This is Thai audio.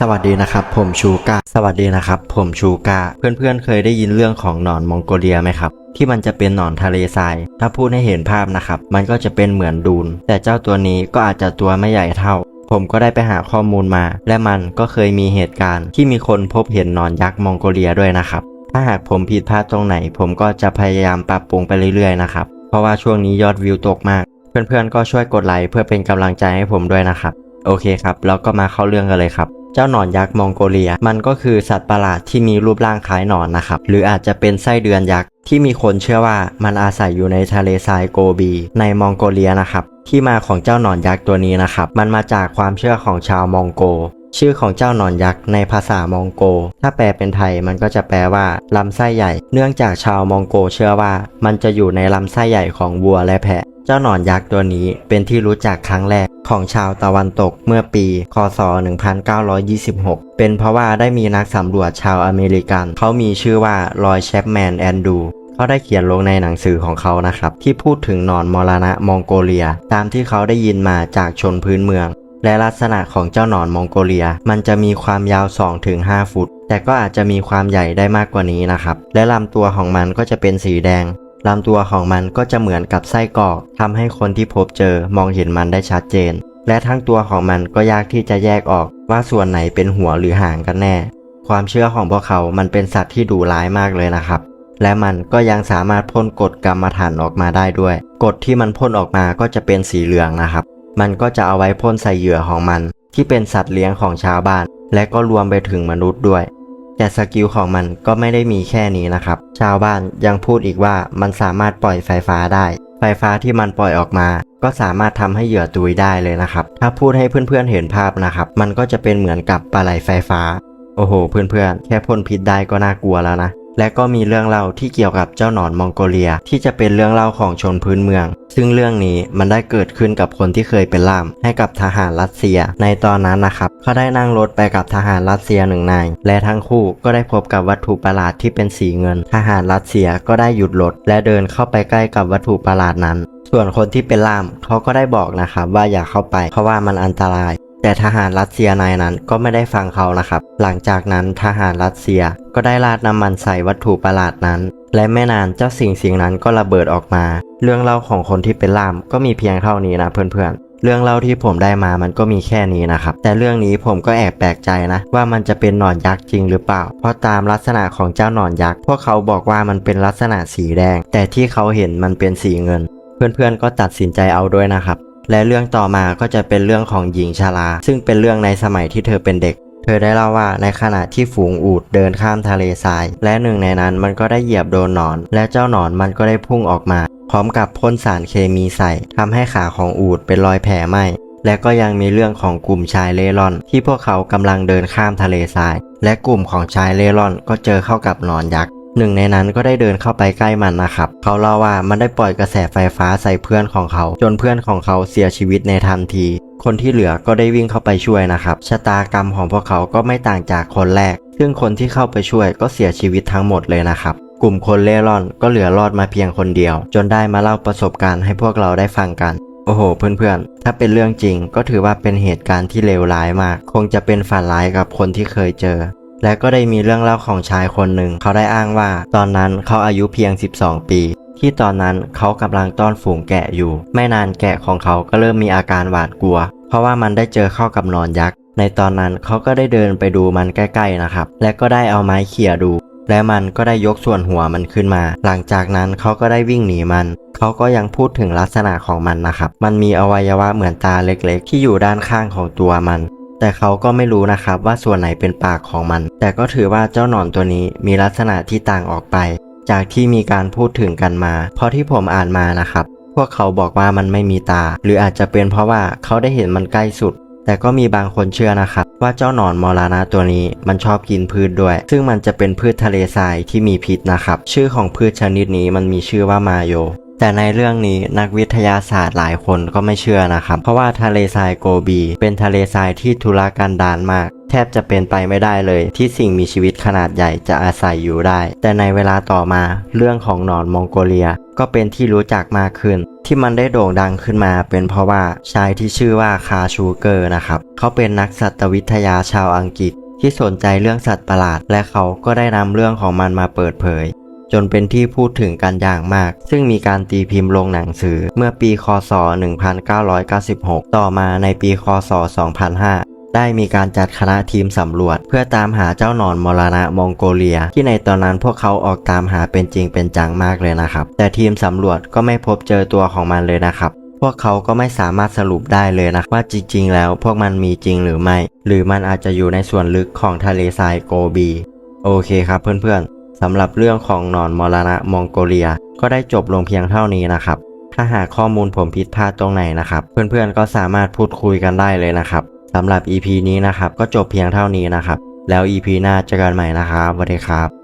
สวัสดีนะครับ ผมชูกาสวัสดีนะครับ ผมชูกาเพื่อนๆเคยได้ยินเรื่องของหนอนมองโกเลียไหมครับ ที่มันจะเป็นหนอนทะเลทราย ถ้าพูดให้เห็นภาพนะครับ มันก็จะเป็นเหมือนดูน แต่เจ้าตัวนี้ก็อาจจะตัวไม่ใหญ่เท่า ผมก็ได้ไปหาข้อมูลมา และมันก็เคยมีเหตุการณ์ที่มีคนพบเห็นหนอนยักษ์มองโกเลียด้วยนะครับ ถ้าหากผมผิดพลาดตรงไหน ผมก็จะพยายามปรับปรุงไปเรื่อยๆนะครับเพราะว่าช่วงนี้ยอดวิวตกมาก เพื่อนๆก็ช่วยกดไลค์เพื่อเป็นกำลังใจให้ผมด้วยนะครับ โอเคครับแล้วก็มาเข้าเรื่องกันเลยครับ เจ้าหนอนยักษ์มองโกเลีย มันก็คือสัตว์ประหลาดที่มีรูปร่างคล้ายหนอนนะครับ หรืออาจจะเป็นไส้เดือนยักษ์ที่มีคนเชื่อว่ามันอาศัยอยู่ในทะเลทรายโกบี ในมองโกเลียนะครับ ที่มาของเจ้าหนอนยักษ์ตัวนี้นะครับ มันมาจากความเชื่อของชาวมองโก ชื่อของเจ้าหนอนยักษ์ในภาษามองโก ถ้าแปลเป็นไทยมันก็จะแปลว่าลำไส้ใหญ่ เนื่องจากชาวมองโกเชื่อว่า มันจะอยู่ในลำไส้ใหญ่ของวัวและแพะ เจ้าหนอนยักษ์ตัวนี้เป็นที่รู้จักครั้งแรกของชาวตะวันตกเมื่อปี คศ 1926 เป็นเพราะว่าได้มีนักสำรวจชาวอเมริกัน เขามีชื่อว่าลอยแชปแมนแอนดูเขาได้เขียนลงในหนังสือของเขานะครับ ที่พูดถึงหนอนมรณะมองโกเลีย ตามที่เขาได้ยินมาจากชนพื้นเมือง และลักษณะของเจ้าหนอนมองโกเลีย มันจะมีความยาว 2-5 ฟุต แต่ก็อาจจะมีความใหญ่ได้มากกว่านี้นะครับ และลำตัวของมันก็จะเป็นสีแดง ลำตัวของมันก็จะเหมือนกับไส้กรอกทำให้คนที่พบเจอมองเห็นมันได้ชัดเจน และทั้งตัวของมันก็ยากที่จะแยกออกว่าส่วนไหนเป็นหัวหรือหางกันแน่ ความเชื่อของพวกเขา มันเป็นสัตว์ที่ดุร้ายมากเลยนะครับ และมันก็ยังสามารถพ่นกดกรรมฐานออกมาได้ด้วย กดที่มันพ่นออกมาก็จะเป็นสีเหลืองนะครับ มันก็จะเอาไว้พ่นใส่เหยื่อของมัน ที่เป็นสัตว์เลี้ยงของชาวบ้าน และก็รวมไปถึงมนุษย์ด้วย แต่สกิลของมันก็ไม่ได้มีแค่นี้นะครับ ชาวบ้านยังพูดอีกว่ามันสามารถปล่อยไฟฟ้าได้ ไฟฟ้าที่มันปล่อยออกมา ก็สามารถทำให้เหยื่อตุยได้เลยนะครับ ถ้าพูดให้เพื่อนๆเห็นภาพนะครับ มันก็จะเป็นเหมือนกับปลาไหลไฟฟ้า โอ้โห เพื่อนๆ แค่พ่นพิษได้ก็น่ากลัวแล้วนะ และก็มีเรื่องเล่าที่เกี่ยวกับเจ้าหนอนมองโกเลีย ที่จะเป็นเรื่องเล่าของชนพื้นเมือง ซึ่งเรื่องนี้มันได้เกิดขึ้นกับคนที่เคยเป็นล่าม ให้กับทหารรัสเซีย ในตอนนั้นนะครับเขาได้นั่งรถไปกับทหารรัสเซียหนึ่งนายและทั้งคู่ก็ได้พบกับวัตถุประหลาดที่เป็นสีเงิน ทหารรัสเซียก็ได้หยุดรถและเดินเข้าไปใกล้กับวัตถุประหลาดนั้น ส่วนคนที่เป็นล่ามเขาก็ได้บอกนะครับว่าอย่าเข้าไปเพราะว่ามันอันตราย แต่ทหารรัสเซียนายนั้นก็ไม่ได้ฟังเขานะครับ หลังจากนั้นทหารรัสเซียก็ได้ราดน้ำมันใส่วัตถุประหลาดนั้น และไม่นานเจ้าสิ่งสิ่งนั้นก็ระเบิดออกมา เรื่องเล่าของคนที่เป็นล่ามก็มีเพียงเท่านี้นะเพื่อนๆ เรื่องเล่าที่ผมได้มามันก็มีแค่นี้นะครับ แต่เรื่องนี้ผมก็แอบแปลกใจนะ ว่ามันจะเป็นหนอนยักษ์จริงหรือเปล่า เพราะตามลักษณะของเจ้าหนอนยักษ์พวกเขาบอกว่ามันเป็นลักษณะสีแดง แต่ที่เขาเห็นมันเป็นสีเงิน เพื่อนๆก็ตัดสินใจเอาด้วยนะครับ และเรื่องต่อมาก็จะเป็นเรื่องของหญิงชราซึ่งเป็นเรื่องในสมัยที่เธอเป็นเด็ก เธอได้เล่าว่าในขณะที่ฝูงอูฐเดินข้ามทะเลทราย และหนึ่งในนั้นมันก็ได้เหยียบโดนหนอน และเจ้าหนอนมันก็ได้พุ่งออกมา พร้อมกับพ่นสารเคมีใส่ทำให้ขาของอูฐเป็นรอยแผลไหมและก็ยังมีเรื่องของกลุ่มชายเล่ร่อน ที่พวกเขากำลังเดินข้ามทะเลทราย และกลุ่มของชายเล่ร่อนก็เจอเข้ากับหนอนยักษ์ หนึ่งในนั้นก็ได้เดินเข้าไปใกล้มันนะครับ เขาเล่าว่ามันได้ปล่อยกระแสไฟฟ้าใส่เพื่อนของเขา จนเพื่อนของเขาเสียชีวิตในทันที คนที่เหลือก็ได้วิ่งเข้าไปช่วยนะครับ ชะตากรรมของพวกเขาก็ไม่ต่างจากคนแรก ซึ่งคนที่เข้าไปช่วยก็เสียชีวิตทั้งหมดเลยนะครับ กลุ่มคนเล่ร่อนก็เหลือรอดมาเพียงคนเดียว จนได้มาเล่าประสบการณ์ให้พวกเราได้ฟังกัน โอ้โห เพื่อนๆ ถ้าเป็นเรื่องจริงก็ถือว่าเป็นเหตุการณ์ที่เลวร้ายมาก คงจะเป็นฝันร้ายกับคนที่เคยเจอ และก็ได้มีเรื่องเล่าของชายคนหนึ่ง เขาได้อ้างว่า ตอนนั้นเขาอายุเพียง 12 ปี ที่ตอนนั้นเขากำลังต้อนฝูงแกะอยู่ ไม่นานแกะของเขาก็เริ่มมีอาการหวาดกลัว เพราะว่ามันได้เจอเข้ากับนอนยักษ์ ในตอนนั้นเขาก็ได้เดินไปดูมันใกล้ๆนะครับ และก็ได้เอาไม้เขี่ยดู และมันก็ได้ยกส่วนหัวมันขึ้นมา หลังจากนั้นเขาก็ได้วิ่งหนีมัน เขาก็ยังพูดถึงลักษณะของมันนะครับ มันมีอวัยวะเหมือนตาเล็กๆ ที่อยู่ด้านข้างของตัวมัน แต่เขาก็ไม่รู้นะครับว่าส่วนไหนเป็นปากของมัน แต่ก็ถือว่าเจ้าหนอนตัวนี้มีลักษณะที่ต่างออกไป จากที่มีการพูดถึงกันมา เพราะที่ผมอ่านมานะครับ พวกเขาบอกว่ามันไม่มีตา หรืออาจจะเป็นเพราะว่าเขาได้เห็นมันใกล้สุด แต่ก็มีบางคนเชื่อนะครับ ว่าเจ้าหนอนมอรานาตัวนี้มันชอบกินพืชด้วย ซึ่งมันจะเป็นพืชทะเลทรายที่มีพิษนะครับ ชื่อของพืชชนิดนี้มันมีชื่อว่ามาโย แต่ในเรื่องนี้นักวิทยาศาสตร์หลายคนก็ไม่เชื่อนะครับ เพราะว่าทะเลทรายโกบี เป็นทะเลทรายที่ทุรกันดารมาก แทบจะเป็นไปไม่ได้เลย ที่สิ่งมีชีวิตขนาดใหญ่จะอาศัยอยู่ได้ แต่ในเวลาต่อมาเรื่องของหนอนมองโกเลีย ก็เป็นที่รู้จักมากขึ้น ที่มันได้โด่งดังขึ้นมา เป็นเพราะว่าชายที่ชื่อว่าคาชูเกอร์นะครับเขาเป็นนักสัตววิทยาชาวอังกฤษ ที่สนใจเรื่องสัตว์ประหลาด และเขาก็ได้นำเรื่องของมันมาเปิดเผย จนเป็นที่พูดถึงกันอย่างมาก ซึ่งมีการตีพิมพ์ลงหนังสือเมื่อปีคศ 1996 ต่อมาในปีคศ 2005ได้มีการจัดคณะทีมสำรวจ เพื่อตามหาเจ้าหนอนมรณะมองโกเลีย ที่ในตอนนั้นพวกเขาออกตามหาเป็นจริงเป็นจังมากเลยนะครับ แต่ทีมสำรวจก็ไม่พบเจอตัวของมันเลยนะครับ พวกเขาก็ไม่สามารถสรุปได้เลยนะว่าจริง ๆ แล้วพวกมันมีจริงหรือไม่ หรือมันอาจจะอยู่ในส่วนลึกของทะเลทรายโกบี โอเคครับเพื่อนๆ สำหรับเรื่องของหนอนมรณะมองโกเลีย ก็ได้จบลงเพียงเท่านี้นะครับ ถ้าหากข้อมูลผมผิดพลาดตรงไหนนะครับ เพื่อนๆก็สามารถพูดคุยกันได้เลยนะครับสำหรับ EP นี้นะครับก็จบเพียงเท่านี้นะครับ แล้ว EP หน้าเจอกันใหม่นะครับสวัสดีครับ